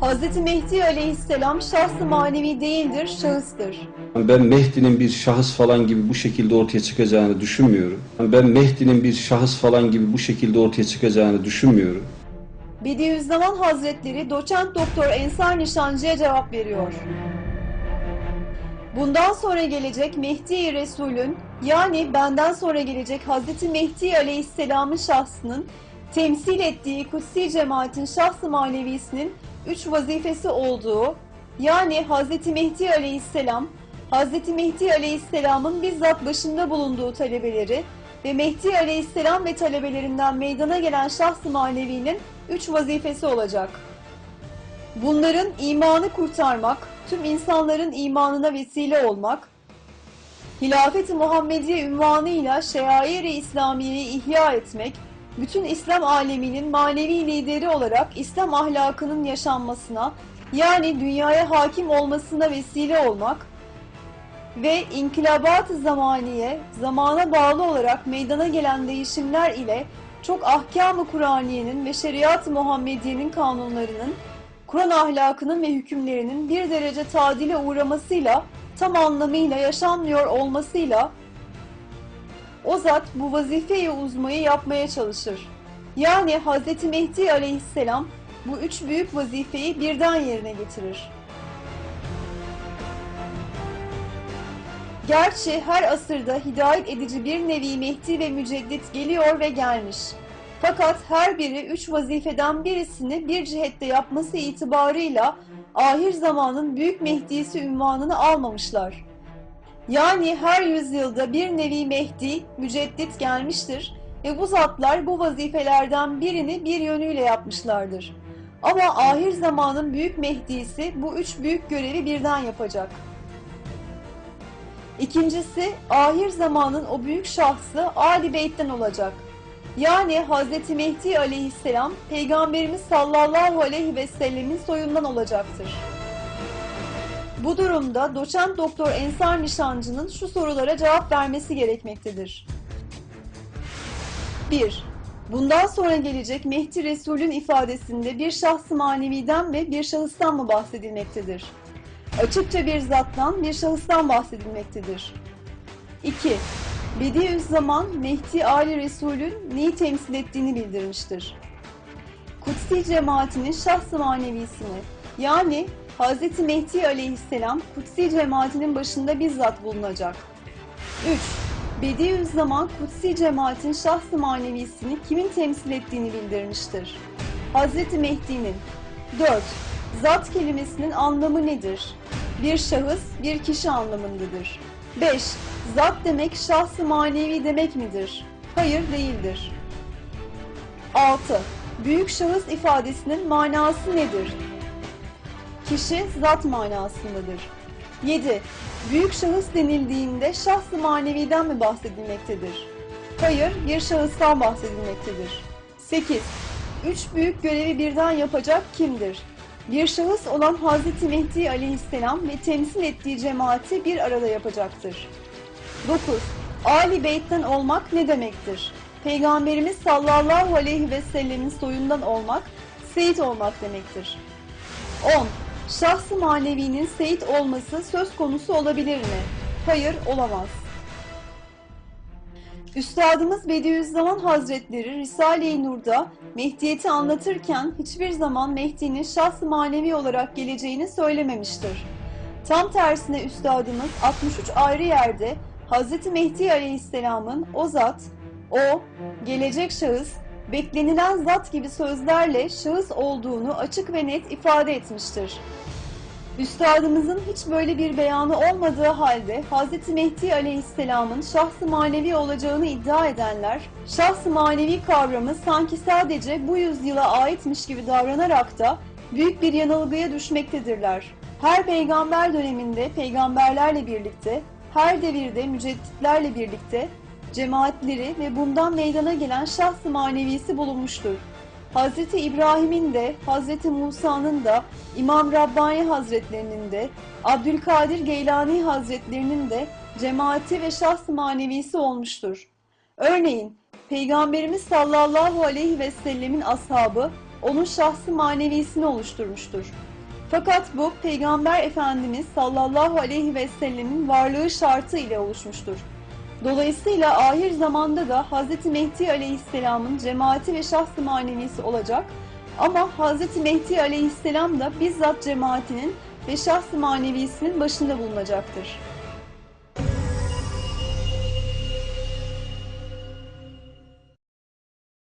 Hz. Mehdi aleyhisselam şahsı manevi değildir, şahıstır. Ben Mehdi'nin bir şahıs falan gibi bu şekilde ortaya çıkacağını düşünmüyorum. Ben Mehdi'nin bir şahıs falan gibi bu şekilde ortaya çıkacağını düşünmüyorum. Bediüzzaman Hazretleri doçent doktor Ensar Nişancı'ya cevap veriyor. Bundan sonra gelecek Mehdi Resul'ün yani benden sonra gelecek Hz. Mehdi Aleyhisselam'ın şahsının temsil ettiği kutsi cemaatin şahsı manevisinin üç vazifesi olduğu yani Hz. Mehdi Aleyhisselam, Hz. Mehdi Aleyhisselam'ın bizzat başında bulunduğu talebeleri ve Mehdi Aleyhisselam ve talebelerinden meydana gelen şahs-ı manevinin üç vazifesi olacak. Bunların imanı kurtarmak, tüm insanların imanına vesile olmak, Hilafet-i Muhammediye ünvanıyla şeair-i İslamiye'yi ihya etmek, bütün İslam aleminin manevi lideri olarak İslam ahlakının yaşanmasına, yani dünyaya hakim olmasına vesile olmak ve inkılabat-ı zamaniye, zamana bağlı olarak meydana gelen değişimler ile çok ahkam-ı Kur'aniyenin ve şeriat-ı Muhammediye'nin kanunlarının, Kur'an ahlakının ve hükümlerinin bir derece tadile uğramasıyla, tam anlamıyla yaşanmıyor olmasıyla o zat bu vazifeyi uzmayı yapmaya çalışır. Yani Hz. Mehdi aleyhisselam bu üç büyük vazifeyi birden yerine getirir. Gerçi her asırda hidayet edici bir nevi Mehdi ve Müceddit geliyor ve gelmiş. Fakat her biri üç vazifeden birisini bir cihette yapması itibarıyla ahir zamanın büyük Mehdi'si ünvanını almamışlar. Yani her yüzyılda bir nevi Mehdi, müceddit gelmiştir ve bu zatlar bu vazifelerden birini bir yönüyle yapmışlardır. Ama ahir zamanın büyük Mehdi'si bu üç büyük görevi birden yapacak. İkincisi, ahir zamanın o büyük şahsı Ali Beyt'ten olacak. Yani Hz. Mehdi aleyhisselam, Peygamberimiz sallallahu aleyhi ve sellemin soyundan olacaktır. Bu durumda doçent doktor Ensar Nişancı'nın şu sorulara cevap vermesi gerekmektedir. 1. Bundan sonra gelecek Mehdi Resul'ün ifadesinde bir şahs-ı maneviden ve bir şahıstan mı bahsedilmektedir? Açıkça bir zattan, bir şahıstan bahsedilmektedir. 2. Bediüzzaman Mehdi Ali Resul'ün neyi temsil ettiğini bildirmiştir. Kutsi cemaatinin şahs-ı manevisini yani Hz. Mehdi aleyhisselam Kutsi cemaatinin başında bizzat bulunacak. 3. Bediüzzaman Kutsi cemaatin şahs-ı manevisini kimin temsil ettiğini bildirmiştir. Hz. Mehdi'nin 4. Zat kelimesinin anlamı nedir? Bir şahıs, bir kişi anlamındadır. 5. Zat demek şahs-ı manevi demek midir? Hayır değildir. 6. Büyük şahıs ifadesinin manası nedir? Kişi zat manasındadır. 7. Büyük şahıs denildiğinde şahs-ı maneviden mi bahsedilmektedir? Hayır, bir şahıstan bahsedilmektedir. 8. Üç büyük görevi birden yapacak kimdir? Bir şahıs olan Hz. Mehdi aleyhisselam ve temsil ettiği cemaati bir arada yapacaktır. 9. Ali Beyt'ten olmak ne demektir? Peygamberimiz sallallahu aleyhi ve sellemin soyundan olmak, seyit olmak demektir. 10. Şahs-ı manevinin seyit olması söz konusu olabilir mi? Hayır, olamaz. Üstadımız Bediüzzaman Hazretleri Risale-i Nur'da Mehdiyeti anlatırken hiçbir zaman Mehdi'nin şahs-ı manevi olarak geleceğini söylememiştir. Tam tersine üstadımız 63 ayrı yerde Hz. Mehdi Aleyhisselam'ın o zat, o, gelecek şahıs, beklenilen zat gibi sözlerle şahıs olduğunu açık ve net ifade etmiştir. Üstadımızın hiç böyle bir beyanı olmadığı halde Hz. Mehdi Aleyhisselam'ın şahs-ı manevi olacağını iddia edenler, şahs-ı manevi kavramı sanki sadece bu yüzyıla aitmiş gibi davranarak da büyük bir yanılgıya düşmektedirler. Her peygamber döneminde peygamberlerle birlikte, her devirde mücedditlerle birlikte cemaatleri ve bundan meydana gelen şahs-ı manevisi bulunmuştur. Hz. İbrahim'in de, Hz. Musa'nın da, İmam Rabbani Hazretlerinin de, Abdülkadir Geylani Hazretlerinin de cemaati ve şahs manevisi olmuştur. Örneğin Peygamberimiz sallallahu aleyhi ve sellemin ashabı onun şahsı manevisini oluşturmuştur. Fakat bu Peygamber Efendimiz sallallahu aleyhi ve sellemin varlığı şartı ile oluşmuştur. Dolayısıyla ahir zamanda da Hz. Mehdi aleyhisselamın cemaati ve şahsı manevisi olacak ama Hz. Mehdi aleyhisselam da bizzat cemaatinin ve şahsı manevisinin başında bulunacaktır.